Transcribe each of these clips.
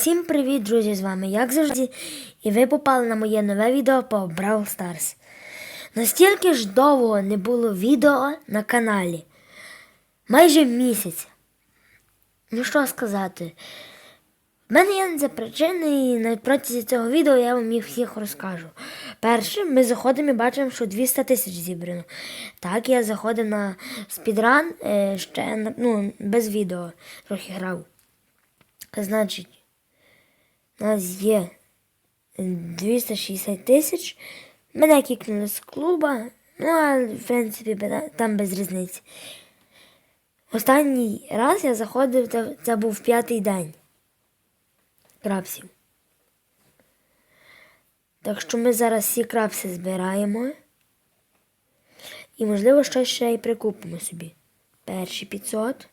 Всім привіт, друзі! З вами як завжди, і ви попали на моє нове відео по Brawl Stars. Настільки ж довго не було відео на каналі. Майже місяць. Ну що сказати? В мене є це причини, і на протязі цього відео я вам їх всіх розкажу. Перше, ми заходимо і бачимо, що 200 тисяч зібрано. Так, я заходив на спідран е, ще ну, без відео трохи грав. Значить, нас є 260 тисяч. Мене кікнули з клуба, ну а в принципі там без різниці. Останній раз я заходив, це, це був п'ятий день крапсів. Так що ми зараз всі крапси збираємо. І, можливо, щось ще й прикупимо собі. Перші 500.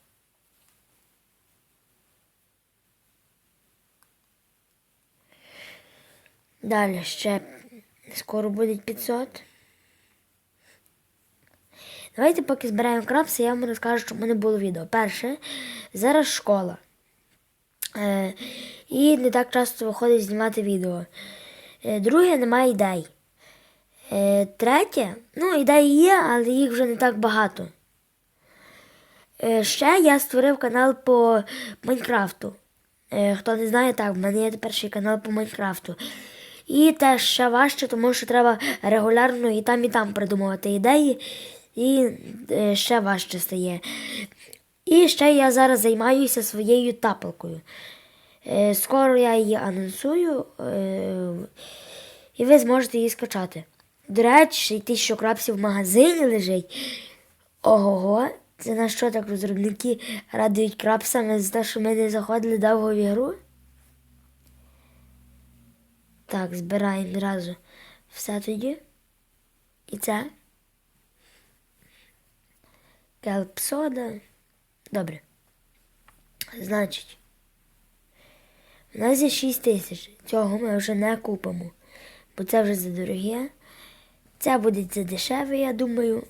Далі ще скоро буде 500. Давайте поки збираємо крапси, я вам розкажу, що в мене було відео. Перше, зараз школа. Е, і не так часто виходить знімати відео. Е, друге, немає ідей. Е, третє, ну, ідеї є, але їх вже не так багато. Е, ще я створив канал по Майнкрафту. Е, хто не знає, так, в мене є перший канал по Майнкрафту. І теж ще важче, тому що треба регулярно і там, і там придумувати ідеї, і е, ще важче стає. І ще я зараз займаюся своєю тапалкою. Е, скоро я її анонсую, е, і ви зможете її скачати. До речі, що крапсів в магазині лежить. Ого, це на що так розробники радують крапсами за те, що ми не заходили довго в ігру? Так, збираємо одразу все тоді. І це. Келпсода. Добре. Значить, у нас є 6 тисяч. Цього ми вже не купимо. Бо це вже за дороге. Це буде за дешеве, я думаю.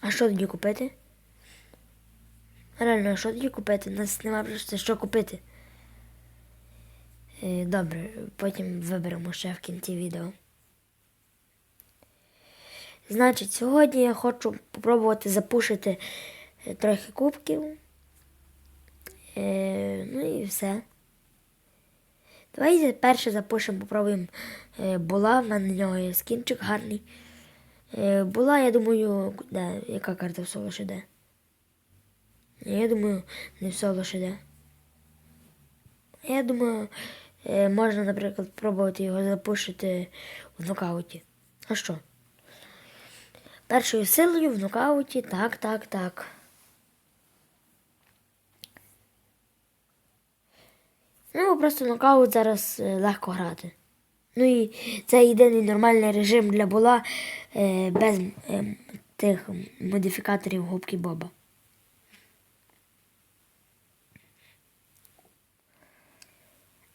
А що тоді купити? Реально, а що тоді купити? У нас нема просто що купити. Е, Добре, потім виберемо ще в кінці відео. Значить, сьогодні я хочу спробувати запушити е, трохи кубків. Е, ну і все. Давайте перше запушимо, попробуємо була. В мене на нього є скінчик гарний. Була, я думаю, де, яка карта в соло ще де? Я думаю, не в соло ще де. Я думаю, можна, наприклад, спробувати його запушити в нокауті. А що? Першою силою в нокауті, так, так, так. Ну, просто нокаут зараз е, легко грати. Ну і це єдиний нормальний режим для була е, без е, тих модифікаторів губки Боба.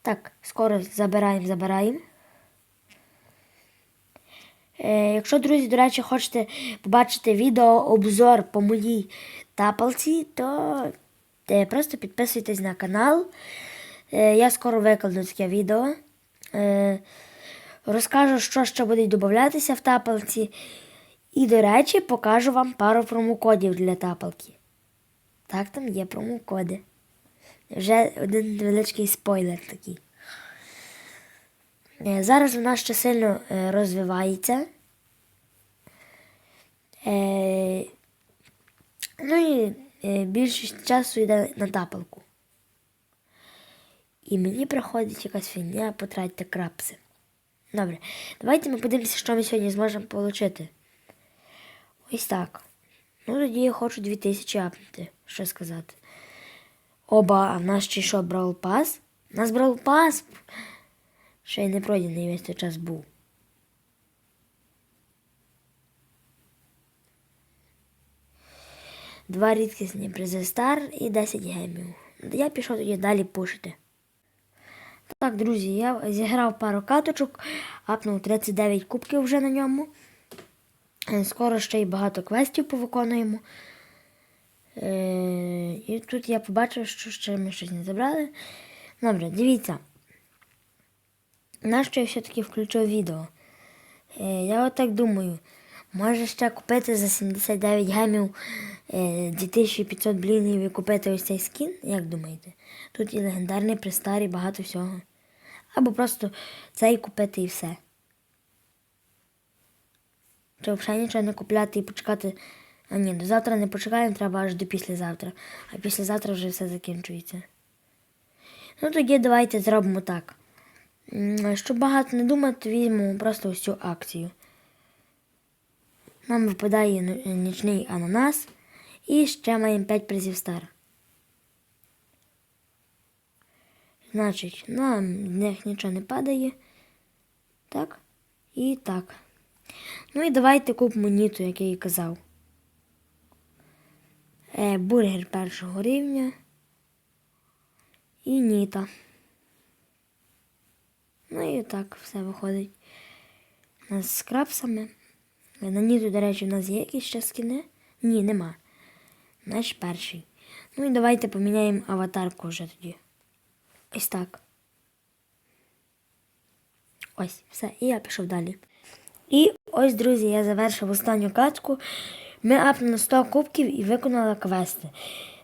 Так, скоро забираємо, забираємо. Е, якщо, друзі, до речі, хочете побачити відео обзор по моїй тапалці, то е, просто підписуйтесь на канал. Е, я скоро викладу таке відео. Е, розкажу, що ще буде додатися в тапалці. І, до речі, покажу вам пару промокодів для тапалки. Так, там є промокоди. Вже один невеличкий спойлер такий. Е, Зараз вона ще сильно е, розвивається. Е, ну і більшість часу йде на тапалку. І мені приходить якась фігня потратити крапси. Добре, давайте ми подивимося, що ми сьогодні зможемо отримати. Ось так. Ну, тоді я хочу 2000 апнути, що сказати. Оба, а в нас ще що, Brawl Pass? У нас Brawl Pass ще й не пройдений весь той час був. Два рідкісні призи Стар і 10 гемів. Я пішов тоді далі пушити. Так, друзі, я зіграв пару каточок, апнув 39 кубків вже на ньому. Скоро ще й багато квестів повиконуємо. Е, і тут я побачив, що ще ми щось не забрали. Добре, дивіться. Нащо я все-таки включив відео? Е, я отак думаю, може ще купити за 79 гемів е, 2500 блінів і купити ось цей скін? Як думаєте? Тут і легендарний пристар, і багато всього. Або просто цей купити і все. Чи взагалі нічого не купляти і почекати. А ні, до завтра не почекаємо, треба аж до післязавтра. А післязавтра вже все закінчується. Ну тоді давайте зробимо так. Щоб багато не думати, візьмемо просто цю акцію. Нам випадає ну- нічний ананас і ще маємо 5 призів стар. Значить, нам з них нічого не падає. Так. І так. Ну і давайте купимо ніту, як я і казав. Е, бургер першого рівня. І ніта. Ну і так все виходить. У нас з крапсами. Е, На ніту, до речі, у нас є якісь ще скини? Ні, нема. Наш перший. Ну і давайте поміняємо аватарку вже тоді. Ось так. Ось, все, і я пішов далі. І ось, друзі, я завершив останню катку. Ми апнули 100 кубків і виконали квести.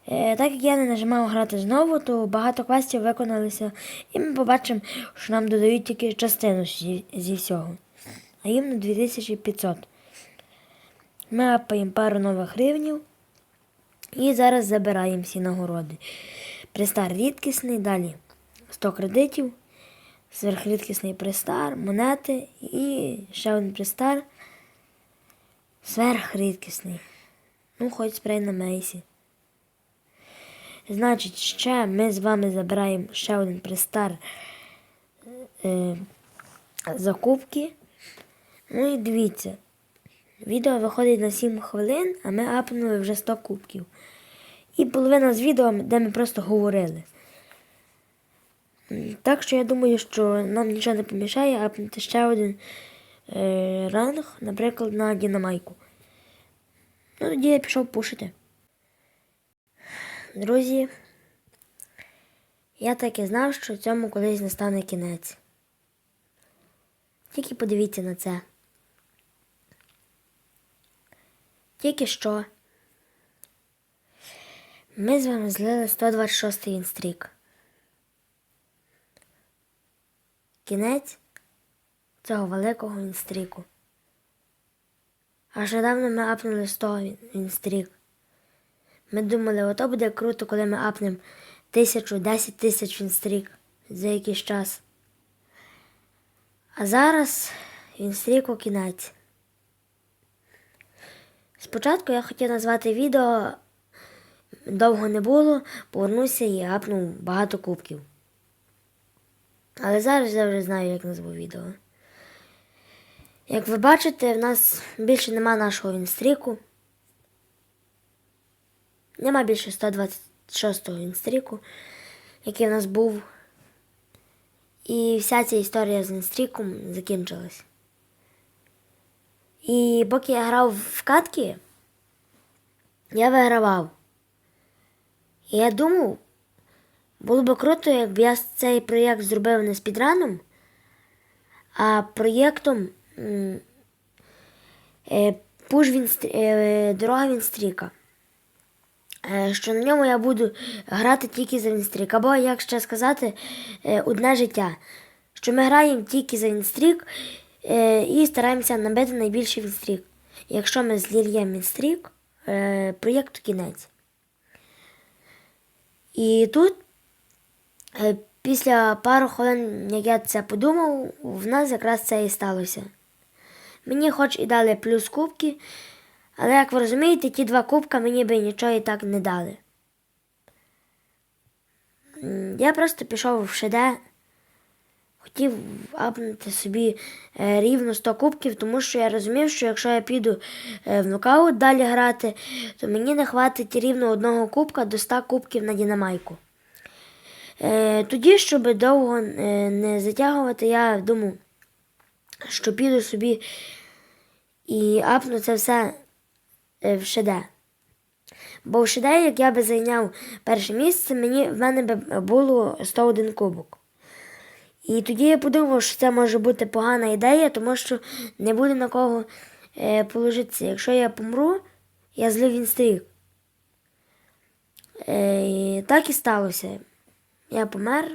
Е, так як я не нажимав грати знову, то багато квестів виконалися, і ми побачимо, що нам додають тільки частину зі, всього. А їм на 2500. Ми апаємо пару нових рівнів і зараз забираємо всі нагороди. Пристар рідкісний, далі 100 кредитів, сверхрідкісний пристар, монети і ще один пристар. Сверхрідкісний. Ну, хоч спрей на мейсі. Значить, ще ми з вами забираємо ще один пристар е, закупки. Ну і дивіться. Відео виходить на 7 хвилин, а ми апнули вже 100 кубків. І половина з відео, де ми просто говорили. Так що я думаю, що нам нічого не помішає апнути ще один е, ранг, наприклад, на Дінамайку. Ну, тоді я пішов пушити. Друзі, я так і знав, що цьому колись настане кінець. Тільки подивіться на це. Тільки що ми з вами злили 126-й інстрік. Кінець цього великого інстріку. Аж недавно ми апнули 100 інстрік. Ми думали, ото буде круто, коли ми апнемо тисячу, десять тисяч інстрік за якийсь час. А зараз інстріку кінець. Спочатку я хотів назвати відео довго не було, повернуся і апнув багато кубків. Але зараз я вже знаю, як назву відео. Як ви бачите, в нас більше нема нашого інстріку. Нема більше 126-го інстріку, який в нас був. І вся ця історія з інстріком закінчилась. І поки я грав в катки, я вигравав. І я думав, було б круто, якби я цей проєкт зробив не спідраном, а проєктом м, е, Push Win, е, Дорога Вінстріка. Е, що на ньому я буду грати тільки за Вінстрік. Або, як ще сказати, е, одне життя. Що ми граємо тільки за Вінстрік е, і стараємося набити найбільший Вінстрік. Якщо ми злільємо Вінстрік, е, проєкту кінець. І тут, е, після пару хвилин, як я це подумав, в нас якраз це і сталося. Мені хоч і дали плюс кубки, але, як ви розумієте, ті два кубка мені би нічого і так не дали. Я просто пішов в ШД, хотів апнути собі е, рівно 100 кубків, тому що я розумів, що якщо я піду е, в нокаут далі грати, то мені не хватить рівно одного кубка до 100 кубків на Дінамайку. Е, Тоді, щоб довго не затягувати, я думав, що піду собі і апну це все е, в ШД. Бо в Шидеї, як я би зайняв перше місце, мені, в мене би було 101 кубок. І тоді я подумав, що це може бути погана ідея, тому що не буде на кого е, положитися. Якщо я помру, я злив інстрік. Е, так і сталося. Я помер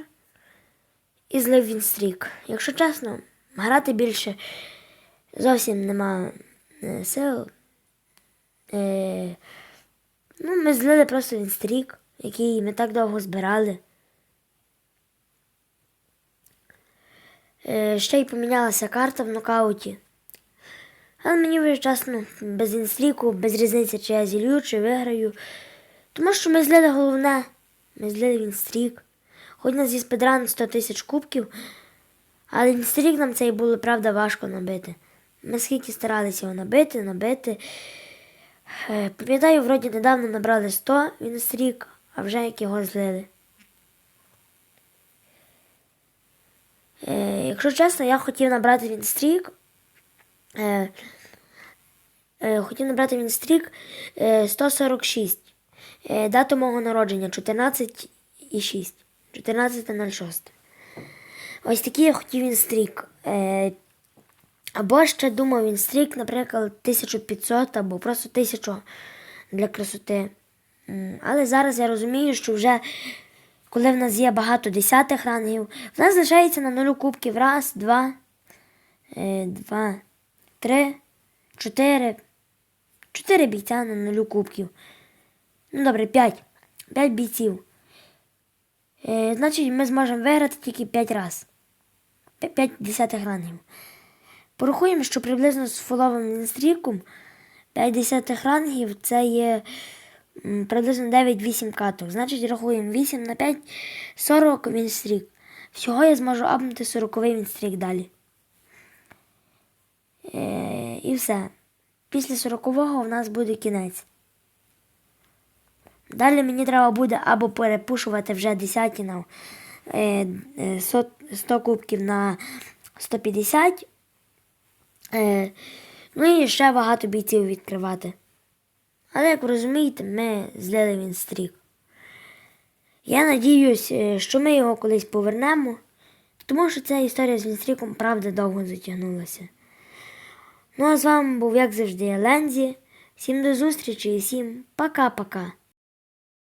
і злив інстрік. Якщо чесно, грати більше зовсім нема е, сил. Е, ну, ми злили просто інстрік, який ми так довго збирали. Е, ще й помінялася карта в нокауті. Але мені вже чесно, без інстріку, без різниці, чи я зілью, чи виграю. Тому що ми злили головне. Ми злили інстрік. Хоч у нас є спидран 100 тисяч кубків, але інстрік нам цей було, правда, важко набити. Ми скільки старалися його набити, набити. Е, Пам'ятаю, вроді недавно набрали 100 інстрік, а вже як його злили. Е, якщо чесно, я хотів набрати Вінстрік. Е, е, хотів набрати Вінстрік е, 146. Е, дату мого народження 14 і 6. 14.06. Ось такий я хотів Вінстрік. Е, або ще думав Вінстрік, наприклад, 1500 або просто 1000 для красоти. Але зараз я розумію, що вже коли в нас є багато десятих рангів, в нас залишається на нулю кубків. Раз, два, е, два, три, чотири. Чотири бійця на нулю кубків. Ну добре, п'ять. П'ять бійців. Е, значить, ми зможемо виграти тільки п'ять разів. П'ять десятих рангів. Порахуємо, що приблизно з фоловим інстріком 5 десятих рангів це є приблизно 9-8 каток. Значить, рахуємо 8 на 5 40 вінстрік. Всього я зможу апнути 40 вінстрік далі. Е, і все. Після 40-го в нас буде кінець. Далі мені треба буде або перепушувати вже десятіна е, е, 100, 100 кубків на 150. Е, ну і ще багато бійців відкривати. Але, як ви розумієте, ми злили він стрік. Я надіюсь, е, що ми його колись повернемо, тому що ця історія з Вінстріком правда довго затягнулася. Ну а з вами був, як завжди, Лензі. Всім до зустрічі і всім пока-пока.